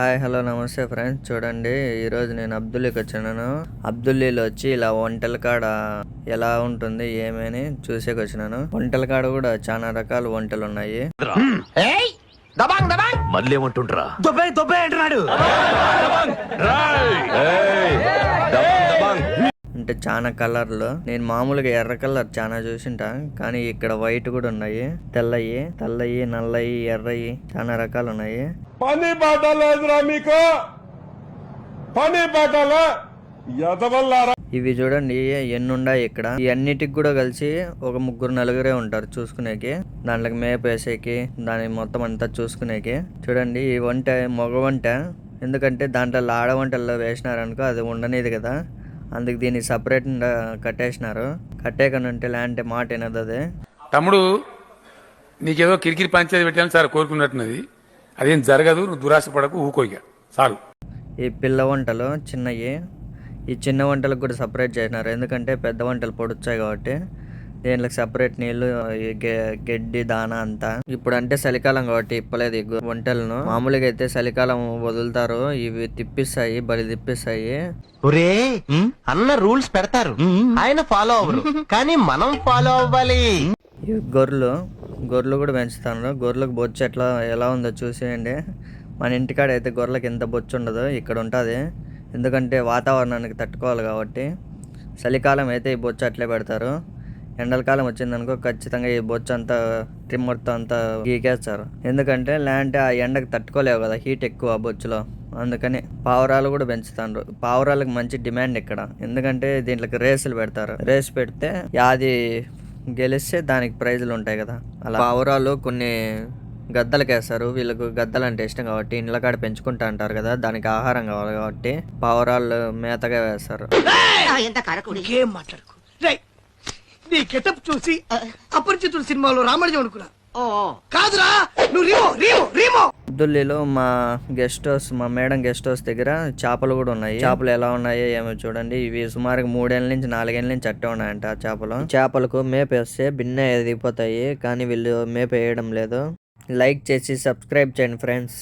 Hi hello నమస్తే friends. చూడండి ఈరోజు నేను అబ్దుల్లీకి వచ్చినాను. అబ్దుల్లీలో వచ్చి ఇలా వంటల కాడ ఎలా ఉంటుంది ఏమని చూసేకి వచ్చినాను. వంటల కాడ కూడా చాలా రకాల వంటలు ఉన్నాయి. మళ్ళీ ఏమంటుండ్రా? అంటే చాలా కలర్లు. నేను మామూలుగా ఎర్ర కలర్ చాలా చూసింటా. కానీ ఇక్కడ వైట్ కూడా ఉన్నాయి. తెల్లయి తెల్లయి నల్లయి ఎర్రయి చాలా రకాలు ఉన్నాయి పని పాట లేదురా మీకు? పని పాటల ఎదవల్లారా? ఇవి చూడండి ఎన్ని ఉన్నాయి ఇక్కడ. ఈ అన్నిటికి కూడా కలిసి ఒక ముగ్గురు నలుగురే ఉంటారు చూసుకునేకి. దాంట్లోకి మేపు వేసేకి దాని మొత్తం అంతా చూసుకునేకి. చూడండి ఈ వంట మగ వంట. ఎందుకంటే దాంట్లో ఆడ వంటల్లో వేసినారనుకో అది ఉండనేది కదా. అందుకు దీన్ని సపరేట్ కట్టేసినారు. కట్టేకనంటే లేదంటే మాట వినదు అది. తమ్ముడు నీకేదో కిరికిరి పంచాయతీ పెట్టాలని సార్ కోరుకున్నట్టున్నది. అదేం జరగదు నువ్వు దురాశ పడకు ఊకోయిక చాలు ఈ పిల్ల వంటలు చిన్నవి ఈ చిన్న వంటలకు కూడా సపరేట్ చేసినారు. ఎందుకంటే పెద్ద వంటలు పొడుచాయి కాబట్టి. దీంట్లోకి సపరేట్ నీళ్ళు గడ్డి దాన అంతా? ఇప్పుడు అంటే చలికాలం కాబట్టి ఇప్పలేదు వంటలను. మామూలుగా అయితే చలికాలం వదులుతారు. ఇవి తిప్పిస్తాయి బలి తిప్పిస్తాయి. ఒరే అన్న రూల్స్ పెడతారు. ఆయన ఫాలో అవ్వరు. కానీ మనం ఫాలో అవ్వాలి. గొర్రెలు గొర్రెలు కూడా పెంచుతాను. గొర్రెలకు బొచ్చు ఎట్లా ఎలా ఉందో చూసేయండి. మన ఇంటికాడ అయితే గొర్రెలకు ఎంత బొచ్చు ఉండదు. ఇక్కడ ఉంటుంది. ఎందుకంటే వాతావరణానికి తట్టుకోవాలి కాబట్టి. చలికాలం అయితే ఈ బొచ్చు అట్లే పెడతారు. ఎండలకాలం వచ్చిందనుకో ఖచ్చితంగా ఈ బొచ్చు అంతా ట్రిమ్మర్తో అంతా గీకేస్తారు. ఎందుకంటే లేదంటే ఆ ఎండకు తట్టుకోలేవు కదా హీట్ ఎక్కువ ఆ బొచ్చులో. అందుకని పావురాలు కూడా పెంచుతారు పావురాలకు మంచి డిమాండ్ ఇక్కడ. ఎందుకంటే దీంట్లోకి రేసులు పెడతారు. రేస్ పెడితే యాది గెలిస్తే దానికి ప్రైజులు ఉంటాయి కదా. అలా పావురాలు కొన్ని గద్దలకి వేస్తారు వీళ్ళకు గద్దలు అంటే ఇష్టం కాబట్టి ఇండ్ల కాడ పెంచుకుంటా అంటారు కదా దానికి ఆహారం కావాలి కాబట్టి పావురాలు మేతగా వేస్తారు. ఏం మాట్లాడుకో. రేయ్, నీ గెటప్ చూసి అపరిచితుడు సినిమాలో రామణ్యం అనుకున్నా కాదురా నువ్వు రీమో రీమో రీమో. మా గెస్ట్ హౌస్ మా మేడం గెస్ట్ హౌస్ దగ్గర చేపలు కూడా ఉన్నాయి. చేపలు ఎలా ఉన్నాయో ఏమో చూడండి. ఇవి సుమారుగా మూడేళ్ళ నుంచి నాలుగేళ్ళ నుంచి అట్టే ఉన్నాయంట ఆ చేపలు. చేపలకు మేపు వేస్తే బిన్న ఎదిగిపోతాయి కానీ వీళ్ళు మేపు వేయడం లేదు. లైక్ చేసి సబ్స్క్రైబ్ చేయండి ఫ్రెండ్స్.